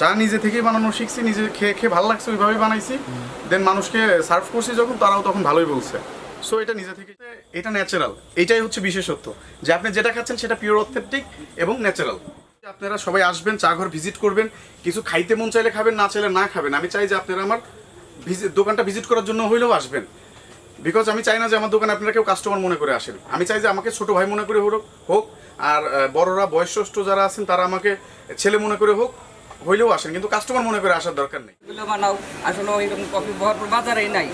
চা নিজে থেকেই বানানো শিখছি, নিজে খেয়ে খেয়ে ভালো লাগছে, ওইভাবেই বানাইছি। দেন মানুষকে সার্ভ করছি যখন, তারাও তখন ভালোই বলছে। সো এটা নিজে থেকে এটা ন্যাচারাল এটাই হচ্ছে বিশেষত্ব। যে আপনি যেটা খাচ্ছেন, সেটা পিওর অথেন্টিক এবং ন্যাচারাল আপনারা সবাই আসবেন, চা ঘর ভিজিট করবেন, কিছু খাইতে মন চাইলে খাবেন, না চাইলে না খাবেন। আমি চাই যে আপনারা আমার দোকানটা ভিজিট করার জন্য হইলেও আসবেন। বিকজ আমি চাই না যে আমার দোকানে আপনারা কেউ কাস্টমার মনে করে আসেন। আমি চাই যে আমাকে ছোট ভাই মনে করে হোক হোক, আর বড়রা বয়স্ক যারা আছেন, তারা আমাকে ছেলে মনে করে হোক। হইলেও আসেন কিন্তু কাস্টমার মনে করে আসার দরকার নেই। এগুলো বানাও আসলে ওইরকম কফি ভরপুর বাজারেই নাই।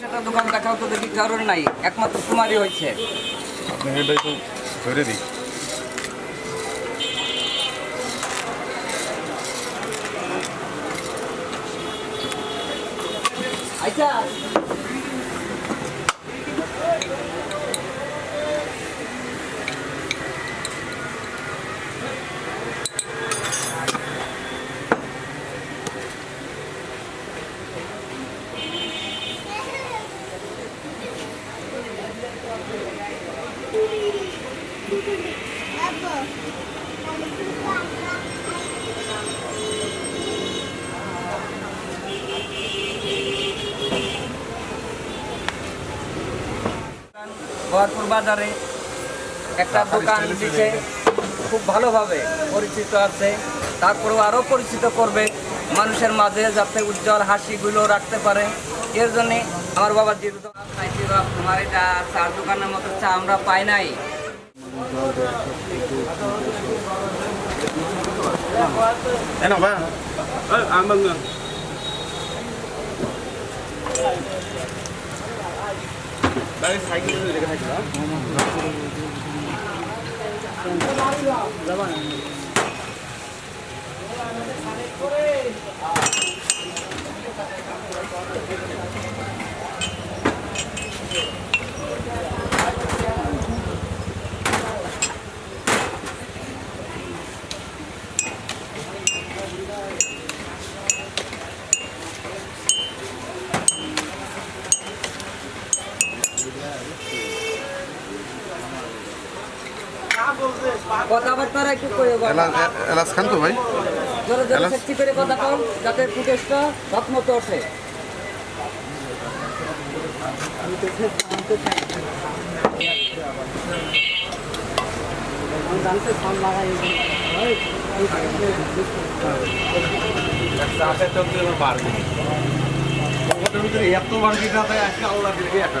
সেটা দোকান দেখাও তো দেখি কারোর নাই একমাত্র তোমারই হয়েছে। এটাই তো ধরে দিই আচ্ছা। ভরপুর বাজারে একটা দোকান দিছে। খুব ভালোভাবে পরিচিত আছে। তারপরেও আরও পরিচিত করবে মানুষের মাঝে যাতে উজ্জ্বল হাসিগুলো রাখতে পারে। এর জন্যে আমার বাবা খাইছি তোমার এটা চার দোকানের মতো চা আমরা পাই নাই। Em nào ba? Ơ, à mừng rồi. Đây, thấy cái gì để cái này nữa. কথাবার্তা একটু করে। এলাচ খান তো ভাই জোরে জোরে? সেকসি করে কথা কম যাতে ফুটেজটা সব মতো ওঠে এত মার্কেট আছে আজকে আল্লাহ দিলে একটা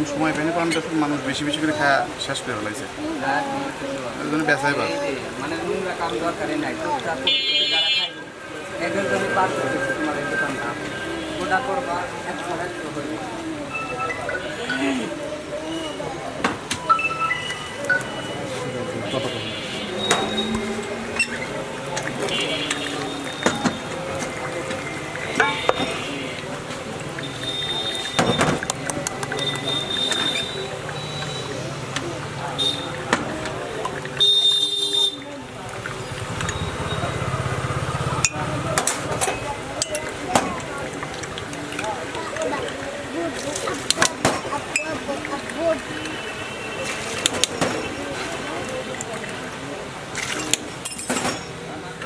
তখন সময় পেয়ে কারণ দেখুন মানুষ বেশি বেশি করে খাওয়া শেষ করে ফেলাইছে। এই জন্য পার মানে নোংরা কাম দরকারই নাই টুকটাক টুকটুকি যারা খাইবে এদের জন্য পার করতেছে তোমার এই দোকানটা ওটা করবা একশো একশো হইবে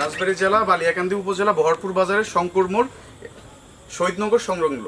রাজবাড়ী জেলা বালিয়াকান্দি উপজেলা বহরপুর বাজারের শঙ্কর মোড় শহীদনগর সংলগ্ন।